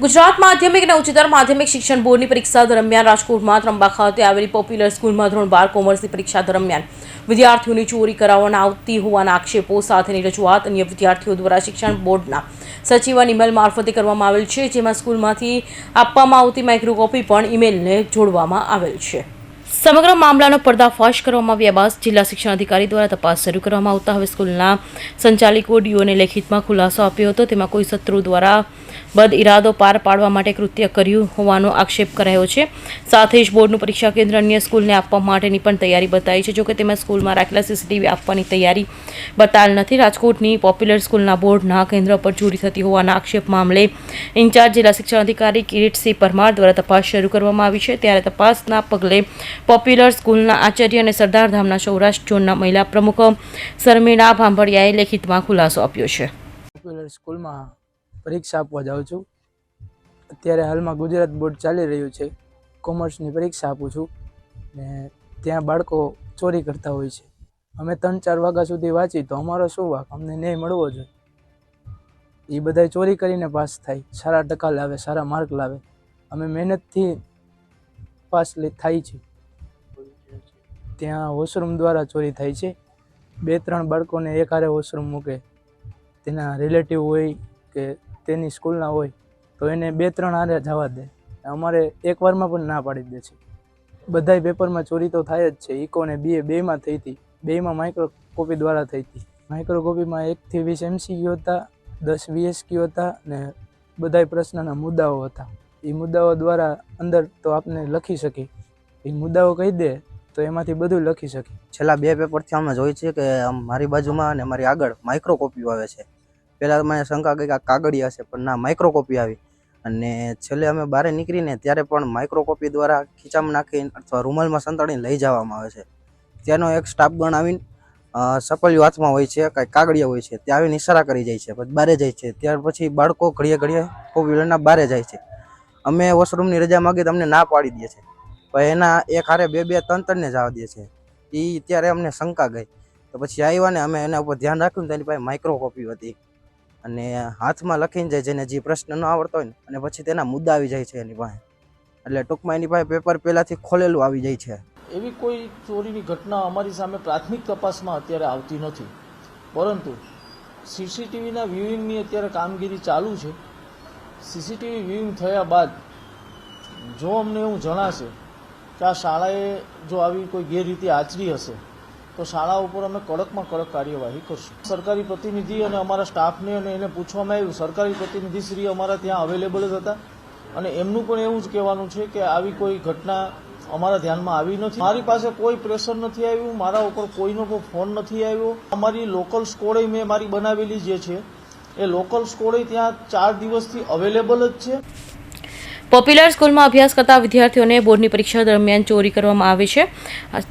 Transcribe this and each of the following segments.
ગુજરાત માધ્યમિક અને ઉચ્ચતર માધ્યમિક શિક્ષણ બોર્ડની પરીક્ષા દરમિયાન રાજકોટમાં ત્રંબા ખાતે આવેલી પોપ્યુલર સ્કૂલમાં ધોરણ બાર કોમર્સની પરીક્ષા દરમિયાન વિદ્યાર્થીઓની ચોરી કરાવવામાં આવતી હોવાના આક્ષેપો સાથેની રજૂઆત અન્ય વિદ્યાર્થીઓ દ્વારા શિક્ષણ બોર્ડના સચિવન ઈમેલ મારફતે કરવામાં આવેલ છે, જેમાં સ્કૂલમાંથી આપવામાં આવતી માઇક્રોકોપી પણ ઈમેલને જોડવામાં આવેલ છે. સમગ્ર મામલાનો પર્દાફાશ કરવામાં આવ્યા બાદ જિલ્લા શિક્ષણ અધિકારી દ્વારા તપાસ શરૂ કરવામાં આવતા. હવે સ્કૂલના સંચાલિકો ડીઓને લેખિતમાં ખુલાસો આપ્યો હતો. તેમાં કોઈ શત્રુ દ્વારા બદ ઇરાદો પાર પાડવા માટે કૃત્ય કર્યું હોવાનો આક્ષેપ કરાયો છે. સાથે જ બોર્ડનું પરીક્ષા કેન્દ્ર અન્ય સ્કૂલને આપવા માટેની પણ તૈયારી બતાવી છે. જોકે તેમાં સ્કૂલમાં રાખેલા સીસીટીવી આપવાની તૈયારી બતાવેલ નથી. રાજકોટની પોપ્યુલર સ્કૂલના બોર્ડના કેન્દ્ર પર ચોરી થતી હોવાના આક્ષેપ મામલે ઇન્ચાર્જ જિલ્લા શિક્ષણ અધિકારી કિરીટસિંહ પરમાર દ્વારા તપાસ શરૂ કરવામાં આવી છે. ત્યારે તપાસના પગલે પોપ્યુલર સ્કૂલના આચાર્ય અને સરદારધામના સૌરાષ્ટ્ર ઝોનના મહિલા પ્રમુખ શર્મિળા ભાંભળિયાએ લેખિતમાં ખુલાસો આપ્યો છે. પોપ્યુલર સ્કૂલમાં પરીક્ષા આપવા જાઉં છું. અત્યારે હાલમાં ગુજરાત બોર્ડ ચાલી રહ્યું છે. કોમર્સની પરીક્ષા આપું છું ને ત્યાં બાળકો ચોરી કરતા હોય છે. અમે ત્રણ ચાર વાગ્યા સુધી વાંચી તો અમારો શું વાક? અમને ન્યાય મળવો જોઈએ. એ બધાય ચોરી કરીને પાસ થાય. સારા ટકા લાવે, સારા માર્ક લાવે. અમે મહેનતથી પાસ થાય છે ત્યાં વોશરૂમ દ્વારા ચોરી થાય છે. બે ત્રણ બાળકોને એક હારે વોશરૂમ મૂકે. તેના રિલેટિવ હોય કે તેની સ્કૂલના હોય, તો એને બે ત્રણ હારે જવા દે. અમારે એકવારમાં પણ ના પાડી દે છે. બધાય પેપરમાં ચોરી તો થાય જ છે. ઇકો ને બીએ બેમાં થઈ હતી. બેમાં માઇક્રો કોપી દ્વારા થઈ હતી. માઇક્રો કોપીમાં એકથી વીસ એમસીક્યુ હતા, દસ વીએસક્યુ હતા ને બધાય પ્રશ્નના મુદ્દાઓ હતા. એ મુદ્દાઓ દ્વારા અંદર તો આપને લખી શકી એ મુદ્દાઓ કહી દે તો એમાંથી બધું લખી શકી છેલ્લા બે પેપરથી અમે જોઈએ છે કે આમ મારી બાજુમાં અને મારી આગળ માઇક્રો કોપીઓ આવે છે. પહેલાં મને શંકા ગઈ કે આ કાગળી હશે પણ ના માઇક્રો કોપી આવી. અને છેલ્લે અમે બહાર નીકળીને ત્યારે પણ માઇક્રો કોપી દ્વારા ખીચામાં નાખીને અથવા રૂમાલમાં સંતાડીને લઈ જવામાં આવે છે. ત્યાંનો એક સ્ટાફ ગણ આવીને અ, સપલિયું હાથમાં હોય છે કાંઈ કાગળિયા હોય છે ત્યાં આવીને ઇશારા કરી જાય છે પછી બારે જાય છે. ત્યાર પછી બાળકો ઘડીએ ઘડીએ લઈને બારે જાય છે. અમે વોશરૂમની રજા માગી તમને ના પાડી દે છે. પણ એના એક હારે બે બે, ત્રણ ત્રણને જવા દે છે. એ ત્યારે અમને શંકા ગઈ. તો પછી આવ્યા ને અમે એના ઉપર ધ્યાન રાખ્યું ને તેની પાસે માઇક્રોકોપી હતી. અને હાથમાં લખીને જાય જેને જે પ્રશ્ન ન આવડતો હોય ને, અને પછી તેના મુદ્દા આવી જાય છે એની પાસે. એટલે ટૂંકમાં એની પાસે પેપર પહેલાંથી ખોલેલું આવી જાય છે. એવી કોઈ ચોરીની ઘટના અમારી સામે પ્રાથમિક તપાસમાં અત્યારે આવતી નથી. પરંતુ સીસીટીવીના વ્યૂઇંગની અત્યારે કામગીરી ચાલુ છે. સીસીટીવી વ્યૂઇંગ થયા બાદ જો અમને એવું જણાશે કે આ શાળાએ જો આવી કોઈ ગેરરીતિ આચરી હશે, તો શાળા ઉપર અમે કડકમાં કડક કાર્યવાહી કરશું. સરકારી પ્રતિનિધિ અને અમારા સ્ટાફને અને એને પૂછવામાં આવ્યું, સરકારી પ્રતિનિધિશ્રી અમારા ત્યાં અવેલેબલ જ હતા. અને એમનું પણ એવું જ કહેવાનું છે કે આવી કોઈ ઘટના અમારા ધ્યાનમાં આવી નથી. મારી પાસે કોઈ પ્રેશર નથી આવ્યું, મારા ઉપર કોઈનો કોઈ ફોન નથી આવ્યો. અમારી લોકલ સ્કોડે મેં મારી બનાવેલી જે છે, એ લોકલ સ્કોડે ત્યાં ચાર દિવસથી અવેલેબલ જ છે. પોપ્યુલર સ્કૂલમાં અભ્યાસ કરતા વિદ્યાર્થીઓને બોર્ડની પરીક્ષા દરમિયાન ચોરી કરવામાં આવે છે.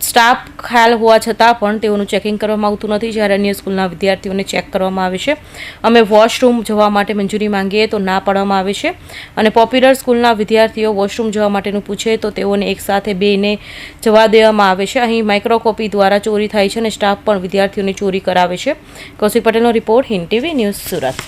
સ્ટાફ ખ્યાલ હોવા છતાં પણ તેઓનું ચેકિંગ કરવામાં આવતું નથી. જ્યારે અન્ય સ્કૂલના વિદ્યાર્થીઓને ચેક કરવામાં આવે છે. અમે વોશરૂમ જવા માટે મંજૂરી માંગીએ તો ના પાડવામાં આવે છે. અને પોપ્યુલર સ્કૂલના વિદ્યાર્થીઓ વોશરૂમ જવા માટેનું પૂછે તો તેઓને એકસાથે બેને જવા દેવામાં આવે છે. અહીં માઇક્રોકોપી દ્વારા ચોરી થાય છે અને સ્ટાફ પણ વિદ્યાર્થીઓને ચોરી કરાવે છે. કૌશિક પટેલનો report Hind TV news Surat.